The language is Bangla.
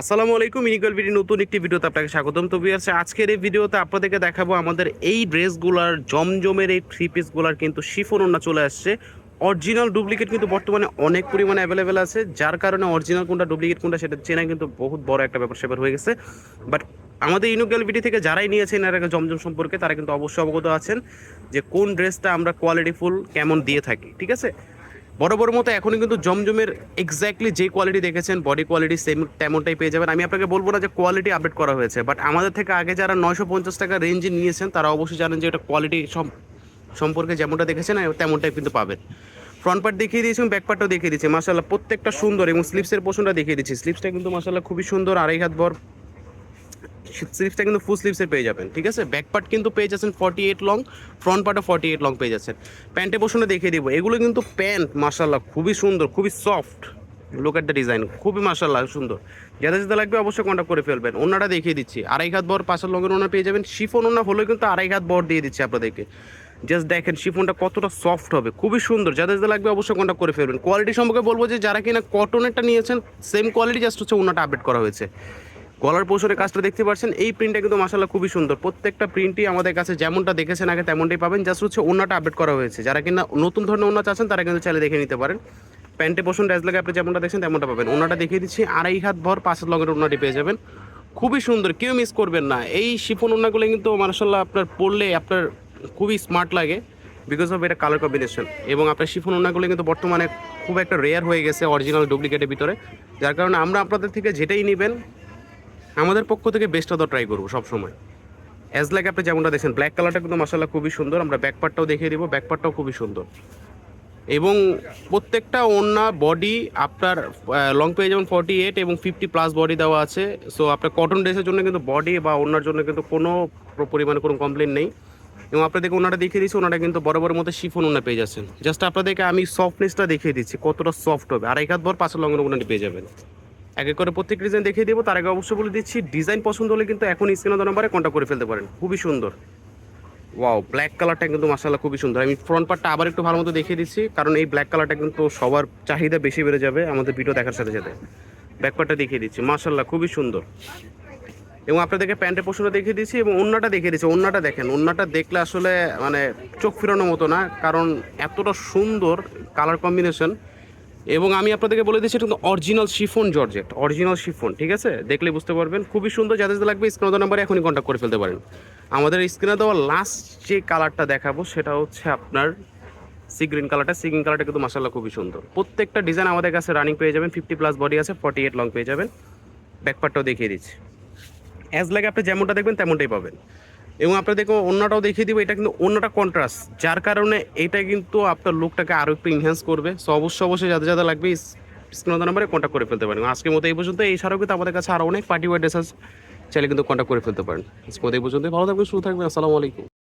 আসসালামু আলাইকুম ইনিকল ভিডি নতুন একটি ভিডিওতে আপনাকে স্বাগতম। তো বিয়ার্স আজকের এই ভিডিওতে আপনাদেরকে দেখাবো আমাদের এই ড্রেসগুলার, জমজমের এই থ্রি পিসগুলার কিন্তু শিফন ওনা চলে আসছে। অরিজিনাল ডুপ্লিকেট কিন্তু বর্তমানে অনেক পরিমাণে অ্যাভেলেবেল আছে। যার কারণে অরিজিনাল কোনটা ডুপ্লিকেট কোনটা, সেটা চেনা কিন্তু বহুত বড় একটা ব্যাপার স্যাপার হয়ে গেছে। বাট আমাদের ইনুকেল ভিডি থেকে যারাই নিয়েছেন এর জমজম সম্পর্কে, তারা কিন্তু অবশ্যই অবগত আছেন যে কোন ড্রেসটা আমরা কোয়ালিটিফুল কেমন দিয়ে থাকি, ঠিক আছে? বড় বড় মতো এখনই কিন্তু জমজমের এক্স্যাক্টলি যে কোয়ালিটি দেখেছেন বডি কোয়ালিটি সেম তেমনটাই পেয়ে যাবেন। আমি আপনাকে বলব না যে কোয়ালিটি আপডেট করা হয়েছে বাট আমাদের থেকে আগে যারা নয়শো পঞ্চাশ টাকা রেঞ্জে নিয়েছেন, তারা অবশ্যই জানেন যে এটা কোয়ালিটি সম্পর্কে যেমনটা দেখেছেন তেমনটাই কিন্তু পাবেন। ফ্রন্ট পার্ট দেখিয়ে দিয়েছি এবং ব্যাক পার্টও দেখিয়ে দিয়েছি। মাসাল্লাহ প্রত্যেকটা সুন্দর এবং স্লিপসের পোষণটা দেখিয়ে দিচ্ছি। স্লিপসটা কিন্তু মাসাল্লাহ খুবই সুন্দর, আড়াই হাত বর স্লিপসটা কিন্তু ফুল স্লিপসের পেয়ে যাবেন, ঠিক আছে? ব্যাক পার্ট কিন্তু পেয়ে যাচ্ছেন ফর্টি এইট লং ফ্রন্ট পার্টও ফর্টি এইট লং পেয়ে যাচ্ছেন। প্যান্টে পোষণে দেখিয়ে দিব। এগুলো কিন্তু প্যান্ট মাসাল্লাহ খুবই সুন্দর, খুবই soft look at the design খুবই মাসাল্লাহ সুন্দর। যাদের যাদের লাগবে অবশ্যই কন্ট্যাক্ট করে ফেলবেন। ওনাটা দেখিয়ে দিচ্ছি। আড়াই হাত বর পাশের লঙের ওনা পেয়ে যাবেন। শিফন ওনা হলেও কিন্তু আড়াই হাত বর দিয়ে দিচ্ছি আপনাদেরকে। জাস্ট দেখেন, শিফনটা কতটা সফট হবে, খুবই সুন্দর। যাদের যাদের লাগবে অবশ্যই কন্ট্যাক্ট করে ফেলবেন। কোয়ালিটি সম্পর্কে বলব যে, যারা কিনা কটনেরটা নিয়েছেন সেম কোয়ালিটি জাস্ট হচ্ছে ওনাটা আপডেট করা হয়েছে। গলার পোষণের কাজটা দেখতে পাচ্ছেন। এই প্রিন্টটা কিন্তু মাসাল্লাহ খুবই সুন্দর। প্রত্যেকটা প্রিন্টই আমাদের কাছে যেমনটা দেখেছেন আগে তেমনটাই পাবেন। জাস্ট হচ্ছে ওনাটা আপডেট করা হয়েছে। যারা কিনা নতুন ধরনের ওনা চাচ্ছেন, তারা কিন্তু চাইলে দেখে নিতে পারেন। প্যান্টে পোষণ ড্যাস লাগে, আপনি যেমনটা দেখছেন তেমনটা পাবেন। ওনাটা দেখিয়ে দিচ্ছি, আড়াই হাত ভর, পাঁচ হাত লগের ওনাটি পেয়ে যাবেন। খুবই সুন্দর, কেউ মিস করবেন না। এই শিফন ওনাগুলো কিন্তু মাসাল্লাহ আপনার পরলে আপনার খুবই স্মার্ট লাগে বিকজ অফ এটা কালার কম্বিনেশন এবং আপনার শিফন ওনাগুলো কিন্তু বর্তমানে খুব একটা রেয়ার হয়ে গেছে অরিজিনাল ডুপ্লিকেটের ভিতরে। যার কারণে আমরা আপনাদের থেকে যেটাই নেবেন আমাদের পক্ষ থেকে বেস্টটা তো ট্রাই করব সবসময়। অ্যাজ লাইক আপনি যেমনটা দেখছেন ব্ল্যাক কালারটা কিন্তু মশালা খুবই সুন্দর, আমরা ব্যাক পার্টটাও দেখিয়ে দিব ব্যাক পার্টটাও খুবই সুন্দর। এবং প্রত্যেকটা ওড়না বডি আপনার লং পেয়ে যেমন ফর্টি এইট এবং ফিফটি প্লাস বডি দেওয়া আছে। সো আপনার কটন ড্রেসের জন্য কিন্তু বডি বা ওড়নার জন্য কিন্তু কোনো পরিমাণে কোনো কমপ্লেন নেই। এবং আপনাদেরকে ওনাটা দেখিয়ে দিচ্ছি ওনাটা কিন্তু বড় বড় মতো শিফন ওনা পেয়ে যাচ্ছেন। জাস্ট আপনাদেরকে আমি সফটনেসটা দেখিয়ে দিচ্ছি, কতটা সফট হবে। আড়াই হাত ভর পাঁচের লঙ্গের ওনাটি পেয়ে যাবেন। এক এক করে প্রত্যেক ডিজাইন দেখিয়ে দেবো। তার আগে অবশ্যই বলে দিচ্ছি ডিজাইন পছন্দ হলে কিন্তু এখন স্ক্রিনে নাম্বারে কন্ট্যাক্ট করে ফেলতে পারেন। খুবই সুন্দর। ওয়াও ব্ল্যাক কালারটা কিন্তু মাসাল্লাহ খুবই সুন্দর। আমি ফ্রন্ট পার্টটা আবার একটু ভালো মতো দেখিয়ে দিচ্ছি, কারণ এই ব্ল্যাক কালারটা কিন্তু সবার চাহিদা বেশি বেড়ে যাবে আমাদের ভিডিও দেখার সাথে সাথে। ব্যাক পার্টটা দেখিয়ে দিচ্ছি মাসাল্লাহ খুবই সুন্দর। এবং আপনাদেরকে প্যান্টের পোষণটা দেখিয়ে দিচ্ছি এবং অন্যটা দেখিয়ে দিচ্ছি। অন্যটা দেখেন অন্যটা দেখলে আসলে মানে চোখ ফিরানোর মতো না, কারণ এতটা সুন্দর কালার কম্বিনেশন এবং আমি আপনাদেরকে বলে দিচ্ছি, এটা কিন্তু original chiffon georgette original chiffon ঠিক আছে? দেখলে বুঝতে পারবেন। খুবই সুন্দর, যাদের লাগবে স্ক্রিনে দেওয়া নাম্বারে এখনই কন্ট্যাক্ট করে ফেলতে পারেন। আমাদের স্ক্রিনে দেওয়া লাস্ট যে কালারটা দেখাবো, সেটা হচ্ছে আপনার সি গ্রিন কালারটা সি গ্রিন কালারটা কিন্তু মাসাল্লাহ খুবই সুন্দর। প্রত্যেকটা ডিজাইন আমাদের কাছে রানিং পেয়ে যাবেন ফিফটি প্লাস বডি আছে ফর্টি এইট লং পেয়ে যাবেন। ব্যাকপার্টটাও দেখিয়ে দিচ্ছি। অ্যাজ লাগে আপনি যেমনটা দেখবেন, তেমনটাই পাবেন। এবং আপনাদেরকে অন্যটাও দেখিয়ে দিব, এটা কিন্তু অন্যটা কন্ট্রাস্ট যার কারণে এটা কিন্তু আপনার লুকটাকে আরও একটু ইনহ্যান্স করবে। সো অবশ্যই অবশ্যই যাদের যাদের লাগবে স্ক্রিন নাম্বারে কন্ট্যাক্ট করে ফেলতে পারেন। আজকের মতো এই পর্যন্ত এই সারাও কিন্তু আমাদের কাছে আরও অনেক পার্টি ওয়ার ড্রেস চাইলে কিন্তু কন্ট্যাক্ট করে ফেলতে পারেন। আজকের মতো এই পর্যন্ত ভালো থাকবেন শুরু থাকবেন। আসসালামু আলাইকুম।